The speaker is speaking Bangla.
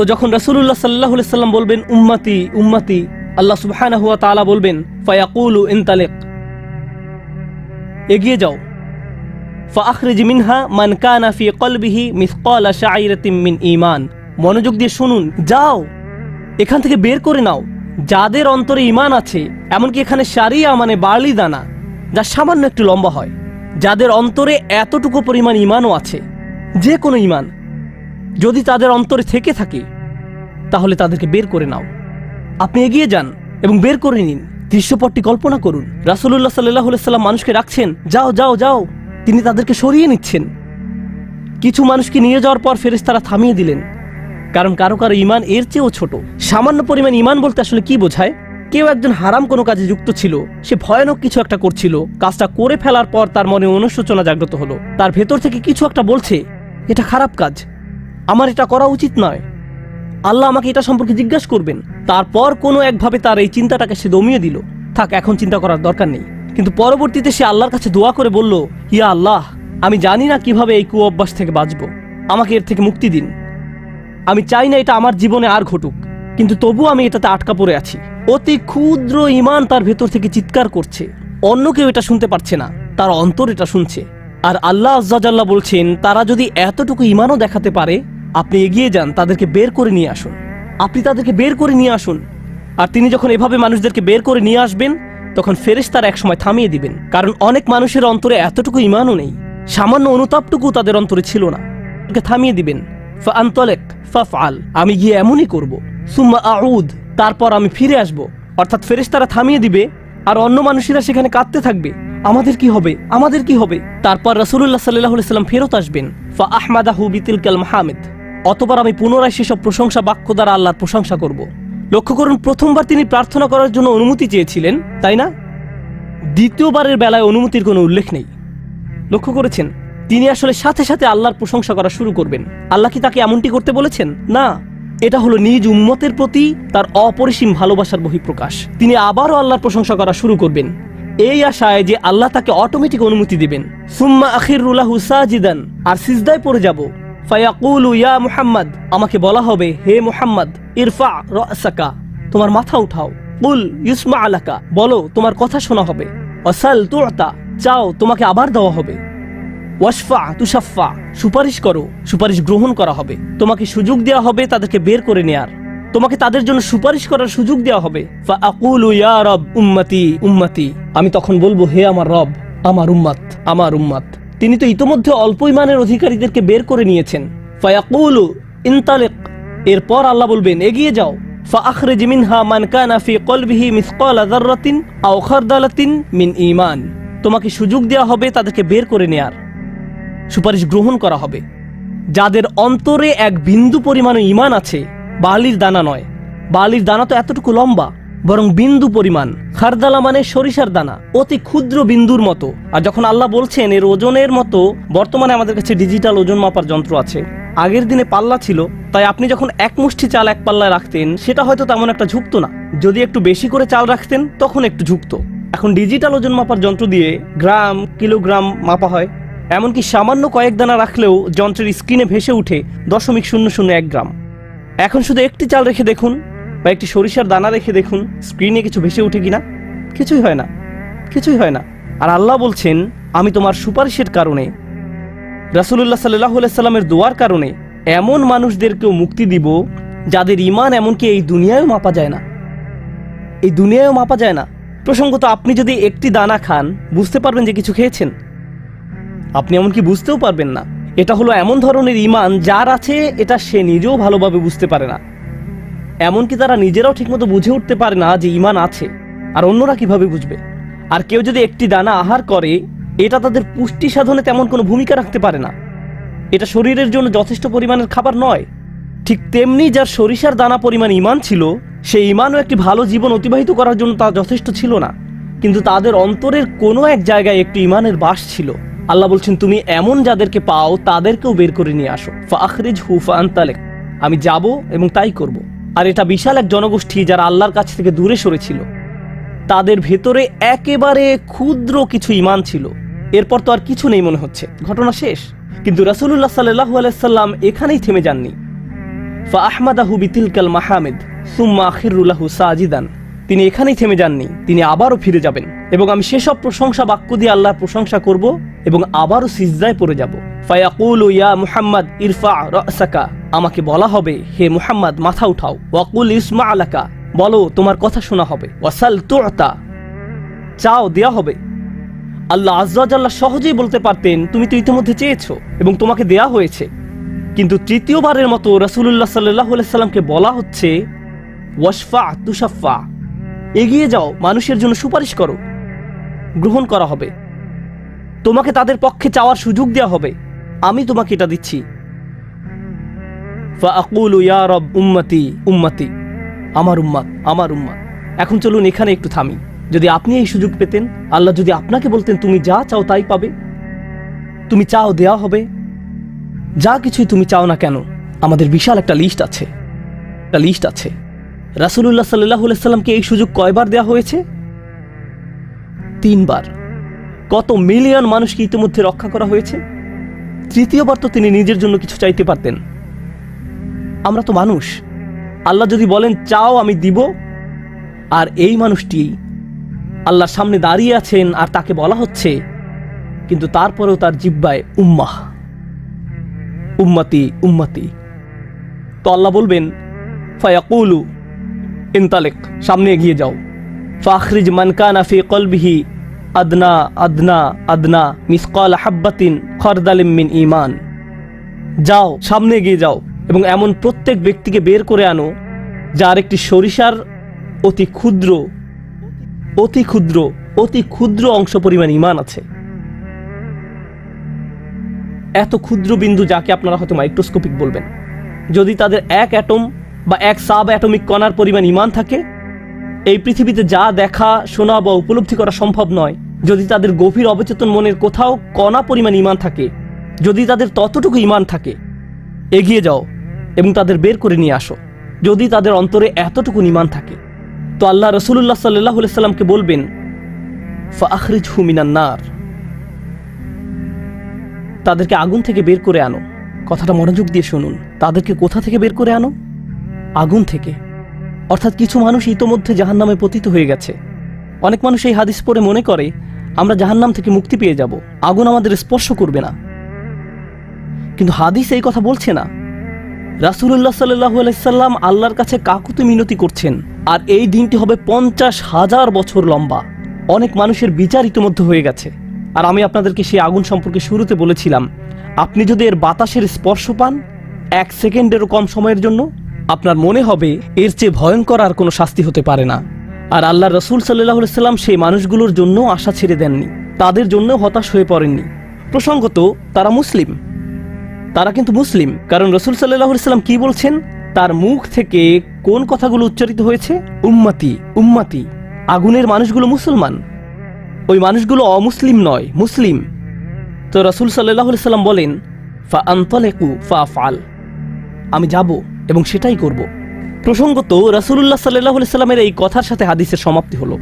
তো যখন রাসূলুল্লাহ সাল্লাহ সাল্লাম বলবেন, উম্মাতি উম্মাতি, আল্লাহ সুবহানাহু ওয়া তাআলা বলবেন, ফায়াকুলু ইনতালিক, এগিয়ে যাও। মিনহা মান কলবিহি মিন ঈমান, মনোযোগ দিয়ে শুনুন, যাও, এখান থেকে বের করে নাও। যাদের অন্তরে ইমান আছে, এমনকি এখানে সারিয়া মানে বার্লি দানা, যা সামান্য একটু লম্বা হয়, যাদের অন্তরে এতটুকু পরিমাণ ইমানও আছে, যে কোনো ঈমান যদি তাদের অন্তরে থেকে থাকে, তাহলে তাদেরকে বের করে নাও। আপনি এগিয়ে যান এবং বের করে নিন। দৃশ্যপটটি কল্পনা করুন। রাসুল্লাহ সাল্লাহ সাল্লাম মানুষকে রাখছেন যাও যাও যাও। তিনি তাদেরকে সরিয়ে নিচ্ছেন। কিছু মানুষকে নিয়ে যাওয়ার পর ফেরেশতারা থামিয়ে দিলেন, কারণ কারও কারও ইমান এর চেয়েও ছোট। সামান্য পরিমাণ ইমান বলতে আসলে কি বোঝায়? কেউ একজন হারাম কোনো কাজে যুক্ত ছিল, সে ভয়ানক কিছু একটা করছিল, কাজটা করে ফেলার পর তার মনে অনুশোচনা জাগ্রত হলো। তার ভেতর থেকে কিছু একটা বলছে, এটা খারাপ কাজ। আমার এটা করা উচিত নয়। আল্লাহ আমাকে এটা সম্পর্কে জিজ্ঞাসা করবেন। তারপর কোনো একভাবে তার এই চিন্তাটাকে সে দমিয়ে দিল। থাক, এখন চিন্তা করার দরকার নেই। কিন্তু পরবর্তীতে সে আল্লাহর কাছে দোয়া করে বলল, ইয়া আল্লাহ, আমি জানি না কীভাবে এই কু অভ্যাস থেকে বাঁচব। আমাকে এর থেকে মুক্তি দিন। আমি চাই না এটা আমার জীবনে আর ঘটুক। কিন্তু তবু আমি এটাতে আটকা পড়ে আছি। অতি ক্ষুদ্র ইমান তার ভেতর থেকে চিৎকার করছে। অন্য কেউ এটা শুনতে পারছে না। তার অন্তর এটা শুনছে। আর আল্লাহ আজ্জাজাল্লাহ বলছেন, তারা যদি এতটুকু ইমানও দেখাতে পারে আপনি এগিয়ে যান, তাদেরকে বের করে নিয়ে আসুন। আপনি তাদেরকে বের করে নিয়ে আসুন। আর তিনি যখন এভাবে মানুষদেরকে বের করে নিয়ে আসবেন, তখন ফেরেশতারা একসময় থামিয়ে দিবেন। কারণ অনেক মানুষের অন্তরে এতটুকু ইমানও নেই। সামান্য অনুতাপটুকু তাদের অন্তরে ছিল না। থামিয়ে দিবেন। ফাআনতলেক, ফাফআল, আমি গিয়ে এমনই করব। সুম্মা আউদ, তারপর আমি ফিরে আসব। অর্থাৎ ফেরেশতারা থামিয়ে দিবে, আর অন্য মানুষেরা সেখানে কাঁদতে থাকবে। আমাদের কি হবে? আমাদের কি হবে? তারপর রাসূলুল্লাহ সাল্লাল্লাহু আলাইহি সাল্লাম ফেরত আসবেন। ফা আহমাদাহু বিতিলকাল মাহমিদ। অতবার আমি পুনরায় সেসব প্রশংসা বাক্য দ্বারা আল্লাহর প্রশংসা করব। লক্ষ্য করুন, প্রথমবার তিনি প্রার্থনা করার জন্য অনুমতি চেয়েছিলেন, তাই না? দ্বিতীয়বারের বেলায় অনুমতির কোনো উল্লেখ নেই। লক্ষ্য করেছেন, তিনি আসলে সাথে সাথে আল্লাহর প্রশংসা করা শুরু করবেন। আল্লাহ কি তাকে এমনটি করতে বলেছেন? না। এটা হলো নিজ উম্মতের প্রতি তার অপরিসীম ভালোবাসার বহিঃপ্রকাশ। তিনি আবারও আল্লাহর প্রশংসা করা শুরু করবেন। এই আশায় যে আল্লাহ তাকে অটোমেটিক অনুমতি দিবেন। সুম্মা আখির আখিরুল্লাহু সাজিদান, আর সিজদায় পড়ে যাব। ফায়াকুলু, ইয়া মুহাম্মদ, আমাকে বলা হবে, হে মুহাম্মদ, ইরফা রাসাকা তোমার মাথা উঠাও। কুল ইউসমা আলাকা, বলো, তোমার কথা শোনা হবে। অসাল তুরতা চাও, তোমাকে আবার দেওয়া হবে। ওয়াসফা তুষাফা সুপারিশ করো, সুপারিশ গ্রহণ করা হবে। তোমাকে সুযোগ দেওয়া হবে তাদেরকে বের করে নেয়ার। তোমাকে তাদের জন্য সুপারিশ করার সুযোগ দেওয়া হবে। ইয়া রব, উম্মতি উম্মতি, আমি তখন বলব, হে আমার রব, আমার উম্মাত আমার উম্মাত। তিনি তো ইতোমধ্যে অল্প ইমানের অধিকারীদেরকে বের করে নিয়েছেন ফায়াকুলু ইনতালিক এরপর আল্লাহ বলবেন এগিয়ে যাও فأخرج منها من كان في قلبه مثقال ذرة أو خردلة من إيمان তোমাকে সুযোগ দেওয়া হবে তাদেরকে বের করে নেয়ার সুপারিশ গ্রহণ করা হবে যাদের অন্তরে এক বিন্দু পরিমাণ ইমান আছে বালির দানা নয় বালির দানা তো এতটুকু লম্বা বরং বিন্দু পরিমাণ। খারদালা মানে সরিষার দানা, অতি ক্ষুদ্র বিন্দুর মতো। আর যখন আল্লাহ বলছেন, এর ওজনের মতো, বর্তমানে আমাদের কাছে ডিজিটাল ওজন মাপার যন্ত্র আছে। আগের দিনে পাল্লা ছিল, তাই আপনি যখন এক মুষ্টি চাল এক পাল্লায় রাখতেন, সেটা হয়তো তেমন একটা ঝুঁকতো না। যদি একটু বেশি করে চাল রাখতেন, তখন একটু ঝুঁকতো। এখন ডিজিটাল ওজন মাপার যন্ত্র দিয়ে গ্রাম, কিলোগ্রাম মাপা হয়। এমনকি সামান্য কয়েক দানা রাখলেও যন্ত্রের স্ক্রিনে ভেসে উঠে দশমিক শূন্য শূন্য এক গ্রাম। এখন শুধু একটি চাল রেখে দেখুন বা একটি সরিষার দানা রেখে দেখুন স্ক্রিনে কিছু ভেসে উঠে কিনা? কিছুই হয় না, কিছুই হয় না। আর আল্লাহ বলছেন, আমি তোমার সুপারিশের কারণে, রাসুলুল্লাহ সাল্লাহ সাল্লামের দোয়ার কারণে এমন মানুষদেরকেও মুক্তি দিব, যাদের ইমান এমনকি এই দুনিয়ায়ও মাপা যায় না। এই দুনিয়ায়ও মাপা যায় না। প্রসঙ্গত, আপনি যদি একটি দানা খান, বুঝতে পারবেন যে কিছু খেয়েছেন। আপনি এমনকি বুঝতেও পারবেন না। এটা হলো এমন ধরনের ইমান যার আছে, এটা সে নিজেও ভালোভাবে বুঝতে পারে না। এমনকি তারা নিজেরাও ঠিকমতো বুঝে উঠতে পারে না যে ইমান আছে, আর অন্যরা কীভাবে বুঝবে? আর কেউ যদি একটি দানা আহার করে, এটা তাদের পুষ্টি সাধনে তেমন কোনো ভূমিকা রাখতে পারে না। এটা শরীরের জন্য যথেষ্ট পরিমাণের খাবার নয়। ঠিক তেমনি যার সরিষার দানা পরিমাণ ইমান ছিল সেই ইমানও একটি ভালো জীবন অতিবাহিত করার জন্য তা যথেষ্ট ছিল না। কিন্তু তাদের অন্তরের কোনো এক জায়গায় একটি ইমানের বাস ছিল। আল্লাহ বলছেন, তুমি এমন যাদেরকে পাও, তাদেরকেও বের করে নিয়ে আসো। ফাখরিজ হুফা আন্তালেক। আমি যাব এবং তাই করব। আর এটা বিশাল এক জনগোষ্ঠী যারা আল্লাহর কাছ থেকে দূরে সরেছিল। তাদের ভেতরে একেবারে ক্ষুদ্র কিছু ইমান ছিল। এরপর তো আর কিছু নেই মনে হচ্ছে। ঘটনা শেষ। কিন্তু রাসুলুল্লাহ সাল্লাহ আলাইসাল্লাম এখানেই থেমে যাননি। ফা আহমাদাহু বিতিলকাল মাহমেদ, সুম্মা আখিরুল্লাহু সাজিদান। তিনি এখানেই থেমে যাননি। তিনি আবারও ফিরে যাবেন। এবং আমি সেসব প্রশংসা বাক্য দিয়ে আল্লাহর প্রশংসা করব এবং আবারও সিজদায় পড়ে যাব। ফায়াকুল ইয়া মুহাম্মদ, ইরফা রাসাকা আমাকে বলা হবে, হে মুহাম্মদ, মাথা উঠাও। ওয়াকুল ইসমা আলাকা, বলো, তোমার কথা শোনা হবে। ওয়াসাল তুতা চাও, দেয়া হবে। আল্লাহ আজ্লাহ সহজেই বলতে পারতেন, তুমি তো ইতিমধ্যে চেয়েছো এবং তোমাকে দেয়া হয়েছে। কিন্তু তৃতীয়বারের মতো রাসুল্লাহ সাল্লাহ সাল্লামকে বলা হচ্ছে, ওয়াশফা তুষাফা এগিয়ে যাও, মানুষের জন্য সুপারিশ করো, গ্রহণ করা হবে। তোমাকে তাদের পক্ষে চাওয়ার সুযোগ দেওয়া হবে। আমি তোমাকে এটা দিচ্ছি। উম্মতি উম্মতি, আমার উম্মাত আমার উম্মাত। এখন চলুন এখানে একটু থামি। যদি আপনি এই সুযোগ পেতেন, আল্লাহ যদি আপনাকে বলতেন, তুমি যা চাও তাই পাবে। তুমি চাও দেয়া হবে। যা কিছুই তুমি চাও না কেন, আমাদের বিশাল একটা লিস্ট আছে। একটা লিস্ট আছে। রাসুলুল্লাহ সাল্লাহ সাল্লামকে এই সুযোগ কয়বার দেওয়া হয়েছে? তিনবার। কত মিলিয়ন মানুষকে ইতিমধ্যে রক্ষা করা হয়েছে। তৃতীয়বার তো তিনি নিজের জন্য কিছু চাইতে পারতেন। আমরা তো মানুষ। আল্লাহ যদি বলেন, চাও, আমি দিব। আর এই মানুষটি আল্লাহর সামনে দাঁড়িয়ে আছেন আর তাকে বলা হচ্ছে, কিন্তু তারপরেও তার জিব্বায় উম্মাহ। উম্মতি উম্মতি। তো আল্লাহ বলবেন, ফায়াকুলু, ইনতালেক, সামনে এগিয়ে যাও। ফাখরিজ মানকানা ফি কলবিহি আদনা আদনা আদনা, মিসকাল হাব্বাতিন খরদালিম মিন ইমান যাও, সামনে এগিয়ে যাও। এবং এমন প্রত্যেক ব্যক্তিকে বের করে আনো, যার একটি সরিষার অতি ক্ষুদ্র অতি ক্ষুদ্র অতি ক্ষুদ্র অংশ পরিমাণ ইমান আছে। এত ক্ষুদ্র বিন্দু যাকে আপনারা হয়তো মাইক্রোস্কোপিক বলবেন। যদি তাদের এক অ্যাটম বা এক সাব অ্যাটমিক কণার পরিমাণ ইমান থাকে, এই পৃথিবীতে যা দেখা, শোনা বা উপলব্ধি করা সম্ভব নয়। যদি তাদের গভীর অবচেতন মনের কোথাও কণা পরিমাণ ইমান থাকে, যদি তাদের ততটুকু ইমান থাকে এগিয়ে যাও এবং তাদের বের করে নিয়ে আসো। যদি তাদের অন্তরে এতটুকু ইমান থাকে, তো আল্লাহ রসুল্লাহ সাল্লাহ সাল্লামকে বলবেন ফাখরিজ হুমিনান্নার তাদেরকে আগুন থেকে বের করে আনো। কথাটা মনোযোগ দিয়ে শুনুন। তাদেরকে কোথা থেকে বের করে আনো? আগুন থেকে। অর্থাৎ কিছু মানুষ ইতোমধ্যে জাহান নামে পতিত হয়ে গেছে। অনেক মানুষ এই হাদিস পড়ে মনে করে, আমরা জাহান্নাম থেকে মুক্তি পেয়ে যাব। আগুন আমাদের স্পর্শ করবে না। কিন্তু হাদিস এই কথা বলছে না। রাসুল্লাহ সাল্লাহ আলাইসাল্লাম আল্লাহর কাছে কাকুতি মিনতি করছেন। আর এই দিনটি হবে পঞ্চাশ হাজার বছর লম্বা। অনেক মানুষের বিচার ইতিমধ্যে হয়ে গেছে। আর আমি আপনাদেরকে সেই আগুন সম্পর্কে শুরুতে বলেছিলাম, আপনি যদি এর বাতাসের স্পর্শ পান, এক সেকেন্ডেরও কম সময়ের জন্য, আপনার মনে হবে এর চেয়ে ভয়ঙ্কর আর কোনো শাস্তি হতে পারে না। আর আল্লাহ রসুল সাল্লাহ সাল্লাম সেই মানুষগুলোর জন্য আশা ছেড়ে দেননি। তাদের জন্য হতাশ হয়ে পড়েননি। প্রসঙ্গত, তারা মুসলিম। তারা কিন্তু মুসলিম। কারণ রসুল সাল্লাহ সাল্লাম কি বলছেন? তার মুখ থেকে কোন কথাগুলো উচ্চারিত হয়েছে? উম্মাতি উম্মাতি। আগুনের মানুষগুলো মুসলমান। ওই মানুষগুলো অমুসলিম নয়, মুসলিম। তো রসুল সাল্লাহ সাল্লাম বলেন ফা আন্তলেকু ফা ফাল আমি যাব এবং সেটাই করব। প্রসঙ্গত রসুল্লাহ সাল্লাহ সাল্লামের এই কথার সাথে হাদিসের সমাপ্তি হলো।